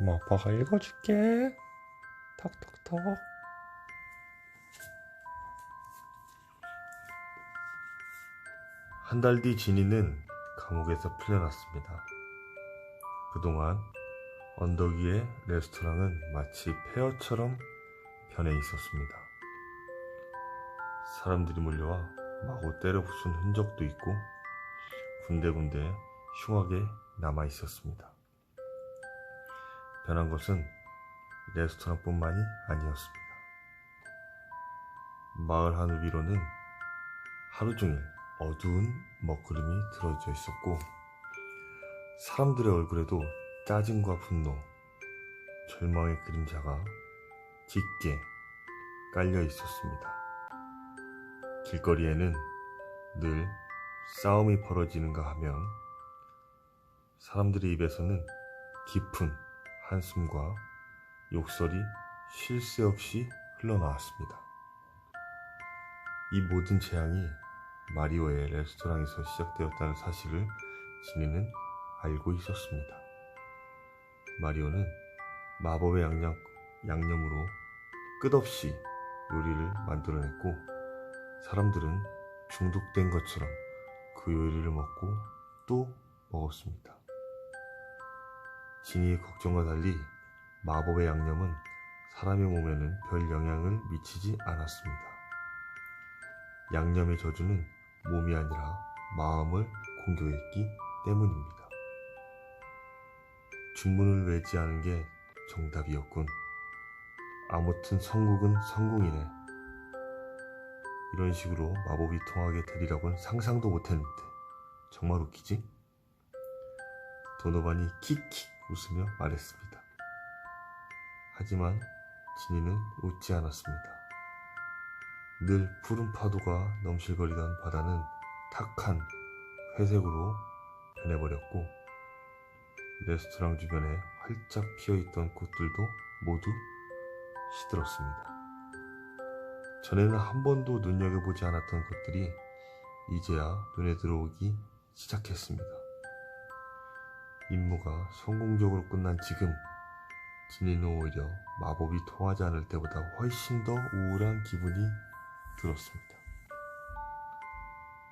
엄마 아빠가 읽어줄게. 턱턱턱. 한 달 뒤 진이는 감옥에서 풀려났습니다. 그동안 언덕 위의 레스토랑은 마치 폐허처럼 변해 있었습니다. 사람들이 몰려와 마구 때려 부순 흔적도 있고 군데군데 흉하게 남아 있었습니다. 변한 것은 레스토랑뿐만이 아니었습니다. 마을 하늘 위로는 하루 종일 어두운 먹구름이 들어져 있었고 사람들의 얼굴에도 짜증과 분노, 절망의 그림자가 짙게 깔려 있었습니다. 길거리에는 늘 싸움이 벌어지는가 하면 사람들의 입에서는 깊은 한숨과 욕설이 쉴 새 없이 흘러나왔습니다. 이 모든 재앙이 마리오의 레스토랑에서 시작되었다는 사실을 지니는 알고 있었습니다. 마리오는 마법의 양념, 양념으로 끝없이 요리를 만들어냈고 사람들은 중독된 것처럼 그 요리를 먹고 또 먹었습니다. 지니의 걱정과 달리 마법의 양념은 사람의 몸에는 별 영향을 미치지 않았습니다. 양념의 저주는 몸이 아니라 마음을 공격했기 때문입니다. 주문을 외지 않은 게 정답이었군. 아무튼 성국은 성공이네. 이런 식으로 마법이 통하게 되리라고는 상상도 못했는데 정말 웃기지? 도노반이 킥킥 웃으며 말했습니다. 하지만 진이는 웃지 않았습니다. 늘 푸른 파도가 넘실거리던 바다는 탁한 회색으로 변해버렸고 레스토랑 주변에 활짝 피어있던 꽃들도 모두 시들었습니다. 전에는 한 번도 눈여겨보지 않았던 것들이 이제야 눈에 들어오기 시작했습니다. 임무가 성공적으로 끝난 지금 진이는 오히려 마법이 통하지 않을 때보다 훨씬 더 우울한 기분이 들었습니다.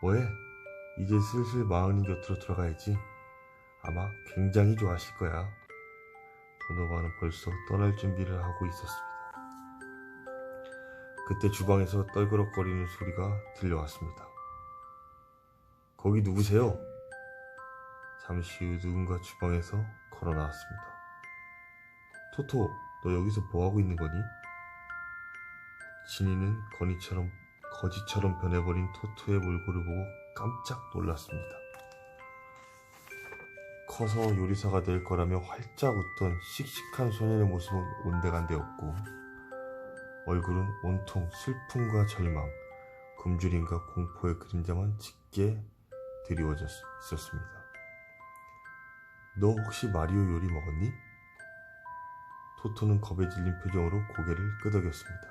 뭐해? 이제 슬슬 마흔이 곁으로 들어가야지. 아마 굉장히 좋아하실 거야. 도노바는 벌써 떠날 준비를 하고 있었습니다. 그때 주방에서 떨그럭거리는 소리가 들려왔습니다. 거기 누구세요? 잠시 후 누군가 주방에서 걸어 나왔습니다. 토토, 너 여기서 뭐하고 있는 거니? 진이는 거니처럼 거지처럼 변해버린 토토의 몰골을 보고 깜짝 놀랐습니다. 커서 요리사가 될 거라며 활짝 웃던 씩씩한 소년의 모습은 온데간데 없고 얼굴은 온통 슬픔과 절망, 굶주림과 공포의 그림자만 짙게 드리워져 있었습니다. 너 혹시 마리오 요리 먹었니? 토토는 겁에 질린 표정으로 고개를 끄덕였습니다.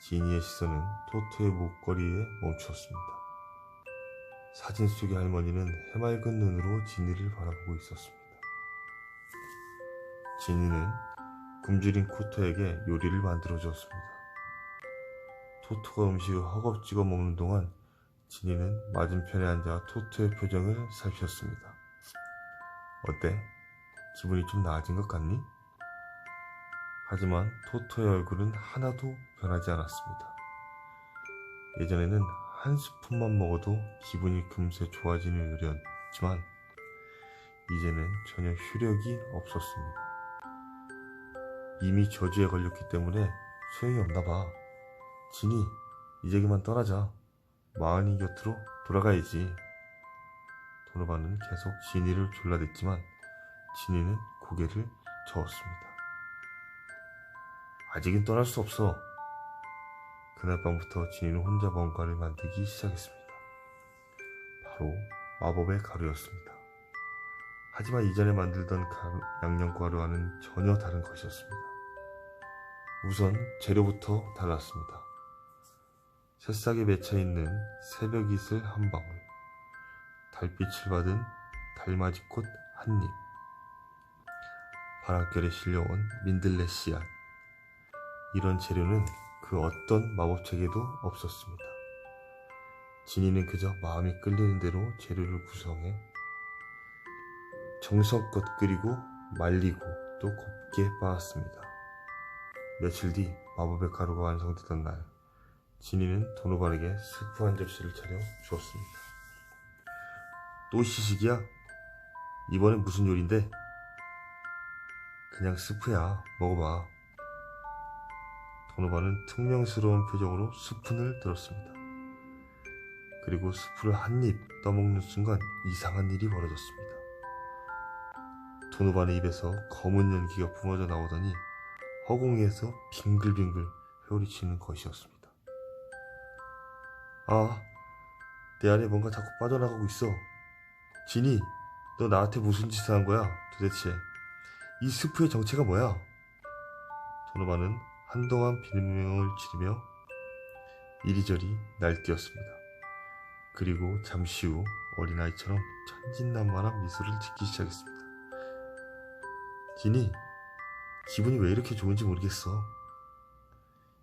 지니의 시선은 토토의 목걸이에 멈추었습니다. 사진 속의 할머니는 해맑은 눈으로 지니를 바라보고 있었습니다. 지니는 굶주린 토토에게 요리를 만들어 주었습니다. 토토가 음식을 허겁지겁 먹는 동안 지니는 맞은편에 앉아 토토의 표정을 살폈습니다. 어때? 기분이 좀 나아진 것 같니? 하지만 토토의 얼굴은 하나도 변하지 않았습니다. 예전에는 한 스푼만 먹어도 기분이 금세 좋아지는 요리였지만 이제는 전혀 효력이 없었습니다. 이미 저주에 걸렸기 때문에 소용이 없나 봐. 진이, 이제 그만 떠나자. 마흔이 곁으로 돌아가야지. 도노바는 계속 진이를 졸라댔지만 진이는 고개를 저었습니다. 아직은 떠날 수 없어. 그날 밤부터 진이는 혼자 뭔가를 만들기 시작했습니다. 바로 마법의 가루였습니다. 하지만 이전에 만들던 가루, 양념가루와는 전혀 다른 것이었습니다. 우선 재료부터 달랐습니다. 새싹에 맺혀 있는 새벽 이슬 한 방울, 달빛을 받은 달맞이 꽃 한 입, 바람결에 실려온 민들레 씨앗. 이런 재료는 그 어떤 마법책에도 없었습니다. 진이는 그저 마음이 끌리는 대로 재료를 구성해 정성껏 끓이고 말리고 또 곱게 빻았습니다. 며칠 뒤 마법의 가루가 완성되던 날, 진이는 도노바에게 스프 한 접시를 차려 주었습니다. 또 시식이야? 이번엔 무슨 요리인데? 그냥 스프야. 먹어봐. 도노바는 퉁명스러운 표정으로 스푼을 들었습니다. 그리고 스프를 한 입 떠먹는 순간 이상한 일이 벌어졌습니다. 도노바의 입에서 검은 연기가 뿜어져 나오더니 허공에서 빙글빙글 회오리치는 것이었습니다. 아, 내 안에 뭔가 자꾸 빠져나가고 있어. 진이, 너 나한테 무슨 짓을 한 거야? 도대체 이 스프의 정체가 뭐야? 도노바는 한동안 비명을 지르며 이리저리 날뛰었습니다. 그리고 잠시 후 어린아이처럼 천진난만한 미소를 짓기 시작했습니다. 진이, 기분이 왜 이렇게 좋은지 모르겠어.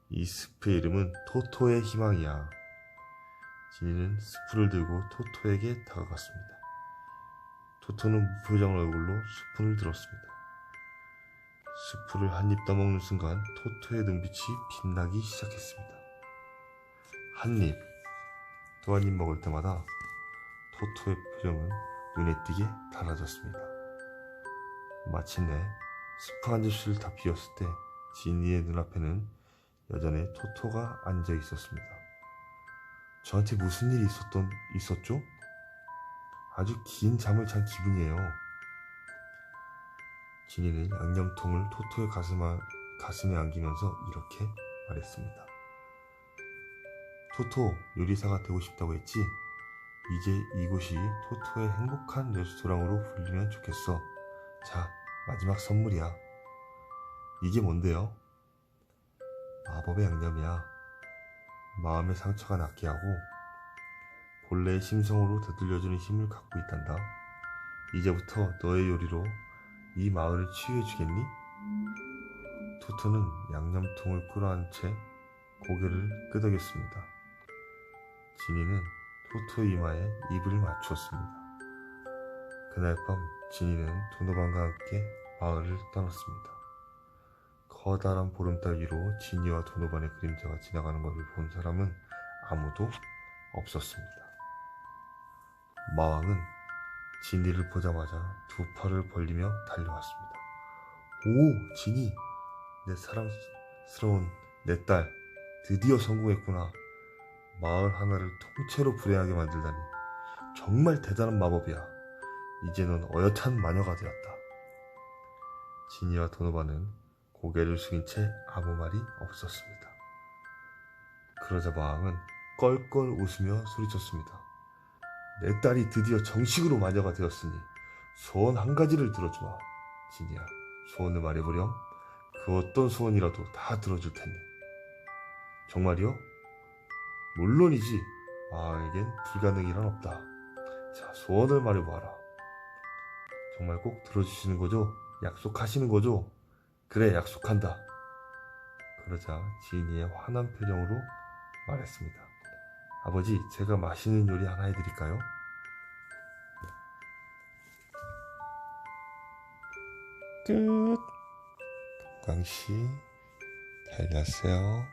이 스프의 이름은 토토의 희망이야. 진이는 스프를 들고 토토에게 다가갔습니다. 토토는 무표정 얼굴로 스푼을 들었습니다. 스프를 한입 떠먹는 순간 토토의 눈빛이 빛나기 시작했습니다. 한 입, 또 한 입 먹을 때마다 토토의 표정은 눈에 띄게 달라졌습니다. 마침내 스프 한 접시를 다 비웠을 때 지니의 눈앞에는 여전히 토토가 앉아 있었습니다. 저한테 무슨 일이 있었던 있었죠? 아주 긴 잠을 잔 기분이에요. 진이는 양념통을 토토의 가슴, 가슴에 안기면서 이렇게 말했습니다. 토토, 요리사가 되고 싶다고 했지? 이제 이곳이 토토의 행복한 레스토랑으로 불리면 좋겠어. 자, 마지막 선물이야. 이게 뭔데요? 마법의 양념이야. 마음의 상처가 낫게 하고 본래의 심성으로 되돌려주는 힘을 갖고 있단다. 이제부터 너의 요리로 이 마을을 치유해주겠니? 토토는 양념통을 끌어안은 채 고개를 끄덕였습니다. 지니는 토토의 이마에 입을 맞추었습니다. 그날 밤 지니는 도노방과 함께 마을을 떠났습니다. 커다란 보름달 위로 지니와 도노반의 그림자가 지나가는 것을 본 사람은 아무도 없었습니다. 마왕은 지니를 보자마자 두 팔을 벌리며 달려왔습니다. 오, 지니! 내 사랑스러운 내 딸, 드디어 성공했구나. 마을 하나를 통째로 불행하게 만들다니. 정말 대단한 마법이야. 이제 넌 어엿한 마녀가 되었다. 지니와 도노바는 고개를 숙인 채 아무 말이 없었습니다. 그러자 마왕은 껄껄 웃으며 소리쳤습니다. 내 딸이 드디어 정식으로 마녀가 되었으니 소원 한 가지를 들어주마. 지니야, 소원을 말해보렴. 그 어떤 소원이라도 다 들어줄 테니. 정말이요? 물론이지. 마왕에겐 불가능이란 없다. 자, 소원을 말해보아라. 정말 꼭 들어주시는 거죠? 약속하시는 거죠? 그래, 약속한다. 그러자 지인이의 환한 표정으로 말했습니다. 아버지, 제가 맛있는 요리 하나 해드릴까요? 끝. 동광씨, 잘 잤어요.